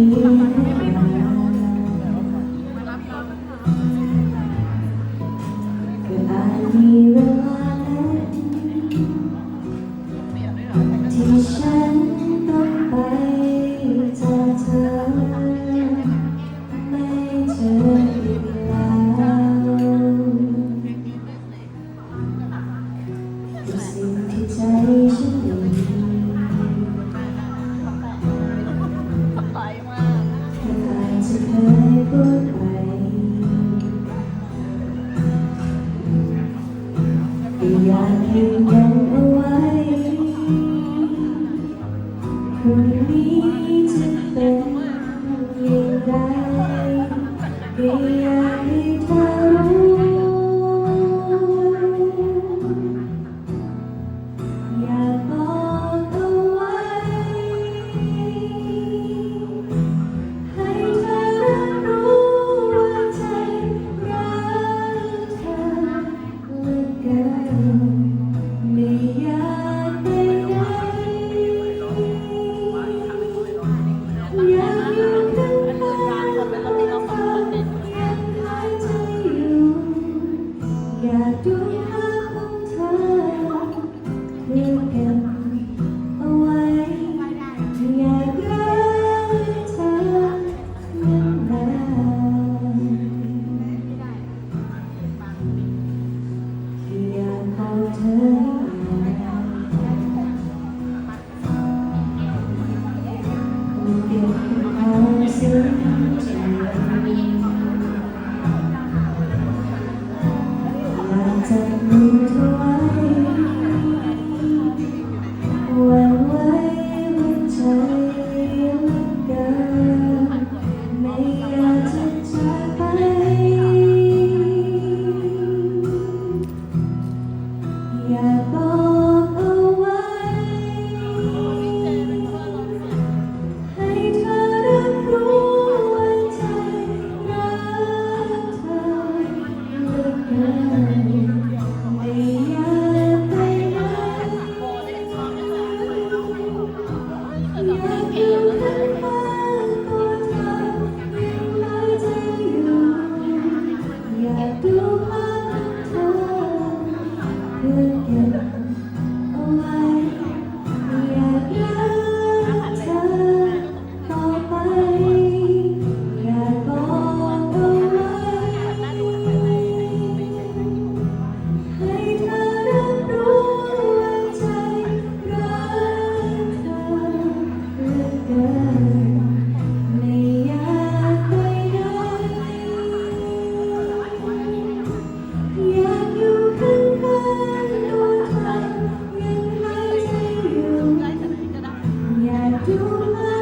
ที่ฉัน บ่ได้ยายืนยันเอาไว้พรุ่งนี้จะเป็นยังไงอยา Yeah. love.